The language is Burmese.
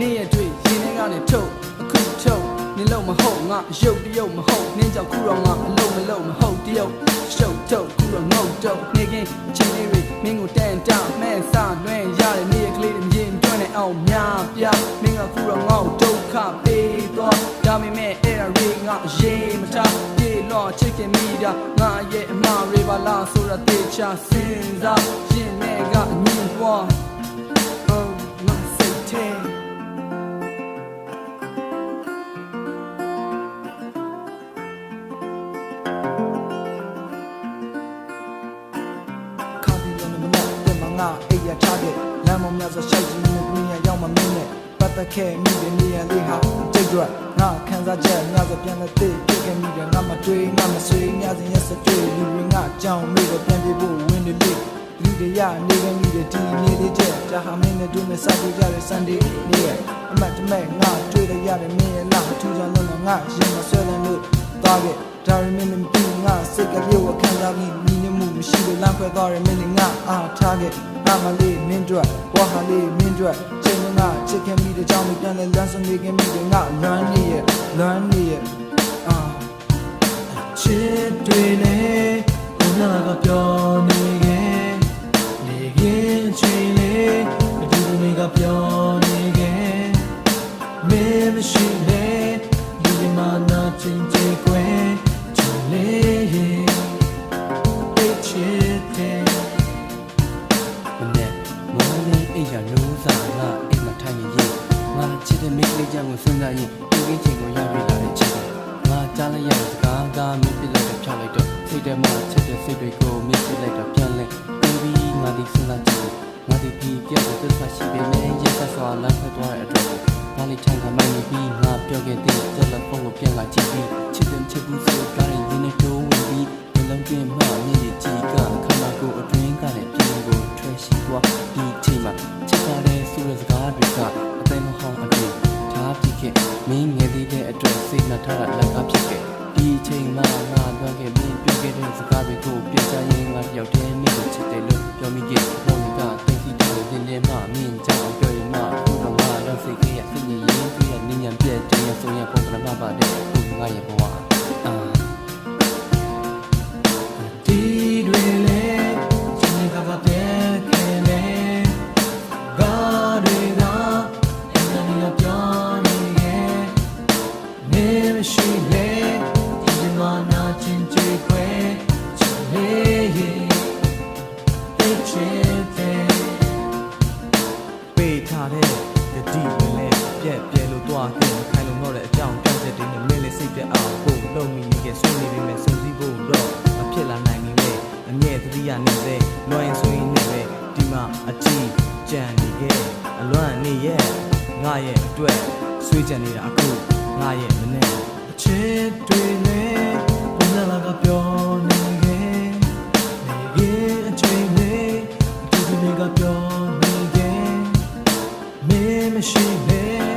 နေ့ရက်တွေ့ရင်ထဲကနေထုတ်အခုထုတ်နင်းလို့မဟုတ်ငါအယုတ်တရုတ်မဟုတ်နင်းကြောင့်ခုတော့ငါအလုံးမလုံးမဟုတ်တရုတ်ရှုပ်ထုတ်ခုတော့ငုတ်တုတ်နေကင်းအချင်းလေးတွေမင်းကိုတန်တမှန်စလွင်ရတဲ့နေ့ရကလေးတွေမြင်တွန်းနေအောင်များပြမင်းကခုတော့ငေါ့ဒုက္ခပေးတော့ဒါပေမဲ့အဲ့ဒါတွေငါအရေးမထားပြေလော့ချစ်ခင်မိတာငါရဲ့အမတွေပါလားဆိုတာတေချာစဉ်းစားရင်နဲ့ကအမြင်ပွား ရထားတဲ့လမ်းမများစွာရှိုက်ကြီးနဲ့ပြည်ရရောက်မမင်းနဲ့ပတ်သက်ခဲ့မိတဲ့နေရာလေးဟာကြိတ်ရွက်ငါခံစားချက်များစွာပြန်လက်သေးပြခဲ့မိတယ်ငါမတွေးငါမဆွေးများစဉ်ရက်စတွေ့လူတွေငါကြောင်မိတော့ပြန်ပြေဖို့ဝင်တယ်လေလူတွေရနေခဲ့မိတဲ့ဒီနေ့လေးချက်ဒါဟာမင်းနဲ့တို့နဲ့စတွေ့ကြတဲ့ Sunday နေ့ရဲ့အမတ်တမဲ့ငါတွေ့ရရတဲ့မင်းရဲ့လာထူးခြားလုံးငါရင်မဆွဲတဲ့လို့သွားခဲ့ဒါရမင်းမပြီးငါစိတ်ကပြေဝခံစားပြီးညီညွတ်မှုမရှိလို့လမ်းခွဲသွားတဲ့မင်းငါအားထားခဲ့ ငါမလေးမင်းတို့ဘွားဟာလေးမင်းတို့ချိန်ငါချစ်ခင်မိတဲ့ကြောင့်ပြန်လဲလမ်းဆုံးနေခင်မိတဲ့ငါလွမ်းနေရဲ့လွမ်းနေရဲ့အာချစ်တွေနဲ့ဘုံနာကပြောနေခဲ့နေခင်ချိန်လေးအတူတူနေကပြောနေခဲ့မင်းမရှိလေဒီမှာနာချင်းချေခွဲချင်လေး င်လေးအိယာနိုးစားငါအိမ်မထိုင်နေရင်ငါချစ်တဲ့မိန်းကလေးကြောင့်ကိုစဉ်းစားရင်ဒီကင်းချိန်ကိုရောက်ပြီလာတဲ့ချစ်တယ်ငါကြားလိုက်ရတဲ့စကားကမင်းပြစ်လိုက်တော့ဖြောက်လိုက်တော့စိတ်ထဲမှာချစ်တဲ့စိတ်တွေကိုမင်းပြစ်လိုက်တော့ပြန်လဲပြီးငါဒီစဉ်းစားကြည့်ငါဒီဒီပြတ်တဲ့သစ္စာရှိပေမဲ့ရက်ဆက်စွာလမ်းထွက်သွားတဲ့အတွက်ငါလေးထိုင်ခါမှနေပြီးငါပြောခဲ့တဲ့တယ်လီဖုန်းကိုပြန်လာကြည့်ပြီးချစ်တယ်ချစ်ဘူးဆိုကားရင်ရင်းနဲ့တိုးဝင်ပြီးနှလုံးသွင်းမှမြင် ခဲ့ပြီးပြောခဲ့တဲ့စကားတွေကိုပြချရင်ငါတယောက်တည်းမင်းကိုချစ်တယ်လို့ပြောမိခဲ့ဘောင်းကတိတ်စီတယ်ရင်းနေမှမင်းကြောင့်ပြောရင်မှဘုရားငါရောက်စိတ်ကြီးရစိတ်ကြီးရင်းပြီးရနင်းညံပြည့်တယ်ရဆိုရပုံကနပါတဲ့ဘုငါရဲ့ဘဝအာဒီတွေလေချင်ကပါပြဲခဲ့လေဂါတွေကအင်းနီကပြောနေရဲ့ နဲ့မင်းလေးစိတ်ပြက်အောင်ပို့လုံမိနေကဆွနေပေမဲ့စုံစည်းဖို့တော့မဖြစ်လာနိုင်ဘူးလေအမြဲတတိယနေတဲ့လွှဲရင်ဆိုရင်နဲ့ပဲဒီမှာအကြည့်ကြံနေခဲ့အလွမ်းနေရဲ့ငါရဲ့အတွက်ဆွေးကြံနေတာအခုငါရဲ့မနဲ့အချစ်တွေနဲ့ဘုရားလာကပြောနေခဲ့နေခဲ့အချိန်လေးအတူတူနေကပြောနေခဲ့မင်းမရှိလေ